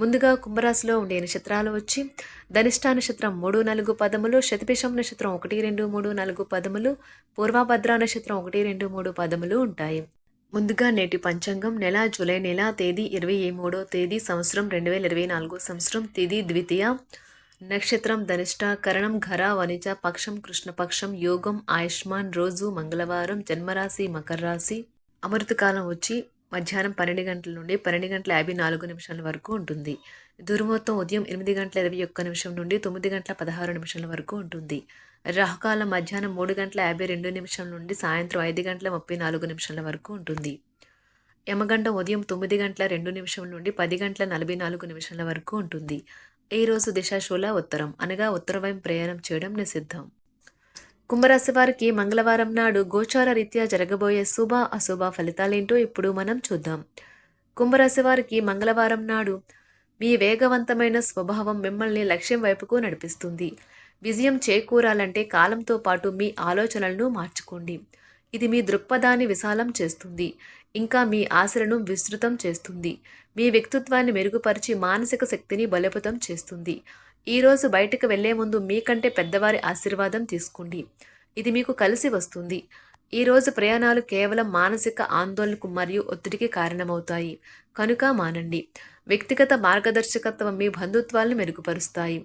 ముందుగా కుంభరాశిలో ఉండే నక్షత్రాలు వచ్చి ధనిష్ట నక్షత్రం మూడు నాలుగు పదములు శతభిషం నక్షత్రం ఒకటి రెండు మూడు నాలుగు పదములు పూర్వభద్ర నక్షత్రం ఒకటి రెండు మూడు పదములు ఉంటాయి. ముందుగా నేటి పంచాంగం నెల జూలై నెల తేదీ ఇరవై మూడో తేదీ సంవత్సరం రెండు వేల ఇరవై నాలుగు సంవత్సరం తేదీ ద్వితీయ. నక్షత్రం ధనిష్ట కరణం ఘర వనిజ పక్షం కృష్ణపక్షం యోగం ఆయుష్మాన్ రోజు మంగళవారం జన్మరాశి మకర రాశి. అమృతకాలం వచ్చి మధ్యాహ్నం పన్నెండు గంటల నుండి పన్నెండు గంటల యాభై నాలుగు నిమిషాల వరకు ఉంటుంది. దుర్మొత్తం ఉదయం ఎనిమిది గంటల ఇరవై ఒక్క నిమిషం నుండి తొమ్మిది గంటల పదహారు నిమిషాల వరకు ఉంటుంది. రాహుకాలం మధ్యాహ్నం మూడు గంటల యాభై రెండు నిమిషం నుండి సాయంత్రం ఐదు గంటల ముప్పై నాలుగు నిమిషాల వరకు ఉంటుంది. యమగండం ఉదయం తొమ్మిది గంటల రెండు నిమిషం నుండి పది గంటల నలభై నాలుగు నిమిషాల వరకు ఉంటుంది. ఈ రోజు దిశాశూల ఉత్తరం. అనగా ఉత్తరవైపు ప్రయాణం చేయడం నిషిద్ధం. కుంభరాశి వారికి మంగళవారం నాడు గోచార రీత్యా జరగబోయే శుభ అశుభ ఫలితాలేంటో ఇప్పుడు మనం చూద్దాం. కుంభరాశి వారికి మంగళవారం నాడు మీ వేగవంతమైన స్వభావం మిమ్మల్ని లక్ష్యం వైపుకు నడిపిస్తుంది. విజయం చేకూరాలంటే కాలంతో పాటు మీ ఆలోచనలను మార్చుకోండి. ఇది మీ దృక్పథాన్ని విశాలం చేస్తుంది. ఇంకా మీ ఆశలను విస్తృతం చేస్తుంది. మీ వ్యక్తిత్వాన్ని మెరుగుపరిచి మానసిక శక్తిని బలోపేతం చేస్తుంది. ఈరోజు బయటకు వెళ్ళే ముందు మీకంటే పెద్దవారి ఆశీర్వాదం తీసుకోండి. ఇది మీకు కలిసి వస్తుంది. ఈరోజు ప్రయాణాలు కేవలం మానసిక ఆందోళనకు మరియు ఒత్తిడికి కారణమవుతాయి. కనుక మానండి. వ్యక్తిగత మార్గదర్శకత్వం మీ బంధుత్వాలను మెరుగుపరుస్తాయి.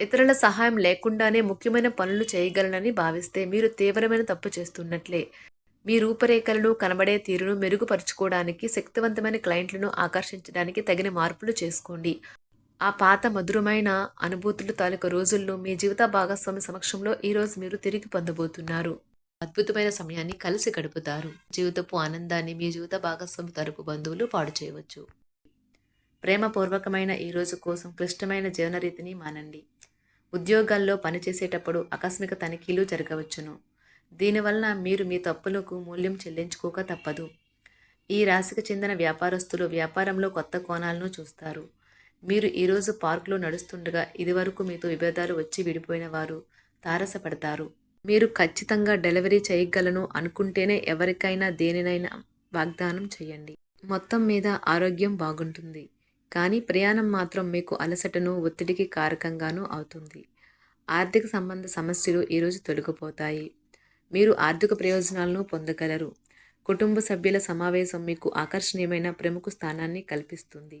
ఇతరుల సహాయం లేకుండానే ముఖ్యమైన పనులు చేయగలనని భావిస్తే మీరు తీవ్రమైన తప్పు చేస్తున్నట్లే. మీ రూపరేఖలను కనబడే తీరును మెరుగుపరుచుకోవడానికి శక్తివంతమైన క్లయింట్లను ఆకర్షించడానికి తగిన మార్పులు చేసుకోండి. ఆ పాత మధురమైన అనుభూతులు తాలూకు రోజుల్లో మీ జీవిత భాగస్వామి సమక్షంలో ఈరోజు మీరు తిరిగి పొందబోతున్నారు. అద్భుతమైన సమయాన్ని కలిసి గడుపుతారు. జీవితపు ఆనందాన్ని మీ జీవిత భాగస్వామి తరపు బంధువులు పాడు చేయవచ్చు. ప్రేమపూర్వకమైన ఈ రోజు కోసం క్లిష్టమైన జీవనరీతిని మానండి. ఉద్యోగాల్లో పనిచేసేటప్పుడు ఆకస్మిక తనిఖీలు జరగవచ్చును. దీనివలన మీరు మీ తప్పులకు మూల్యం చెల్లించుకోక తప్పదు. ఈ రాశికి చెందిన వ్యాపారస్తులు వ్యాపారంలో కొత్త కోణాలను చూస్తారు. మీరు ఈరోజు పార్కులో నడుస్తుండగా ఇదివరకు మీతో విభేదాలు వచ్చి విడిపోయిన వారు తారసపడతారు. మీరు ఖచ్చితంగా డెలివరీ చేయగలను అనుకుంటేనే ఎవరికైనా దేనినైనా వాగ్దానం చేయండి. మొత్తం మీద ఆరోగ్యం బాగుంటుంది. కానీ ప్రయాణం మాత్రం మీకు అలసటను ఒత్తిడికి కారకంగానూ అవుతుంది. ఆర్థిక సంబంధ సమస్యలు ఈరోజు తొలగిపోతాయి. మీరు ఆర్థిక ప్రయోజనాలను పొందగలరు. కుటుంబ సభ్యుల సమావేశం మీకు ఆకర్షణీయమైన ప్రముఖ స్థానాన్ని కల్పిస్తుంది.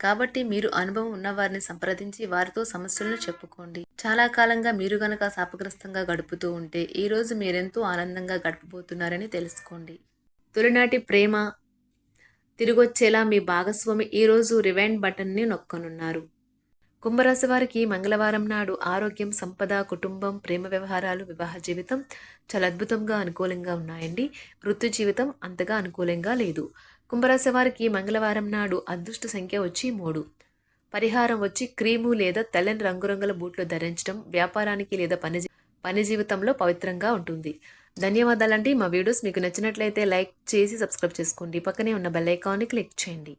కాబట్టి మీరు అనుభవం ఉన్నవారిని సంప్రదించి వారితో సమస్యలను చెప్పుకోండి. చాలా కాలంగా మీరు గనక శాపగ్రస్తంగా గడుపుతూ ఉంటే ఈరోజు మీరెంతో ఆనందంగా గడపబోతున్నారని తెలుసుకోండి. తొలినాటి ప్రేమ తిరిగొచ్చేలా మీ భాగస్వామి ఈరోజు రివైండ్ బటన్ని నొక్కనున్నారు. కుంభరాశి వారికి మంగళవారం నాడు ఆరోగ్యం సంపద కుటుంబం ప్రేమ వ్యవహారాలు వివాహ జీవితం చాలా అద్భుతంగా అనుకూలంగా ఉన్నాయండి. వృత్తి జీవితం అంతగా అనుకూలంగా లేదు. కుంభరాశి వారికి మంగళవారం నాడు అదృష్ట సంఖ్య వచ్చి మూడు. పరిహారం వచ్చి క్రీము లేదా తెల్లని రంగురంగుల బూట్లు ధరించడం వ్యాపారానికి లేదా పని పని జీవితంలో పవిత్రంగా ఉంటుంది. ధన్యవాదాలండి. మా వీడియోస్ మీకు నచ్చినట్లయితే లైక్ చేసి సబ్స్క్రైబ్ చేసుకోండి. పక్కనే ఉన్న బెల్ ఐకాన్ని క్లిక్ చేయండి.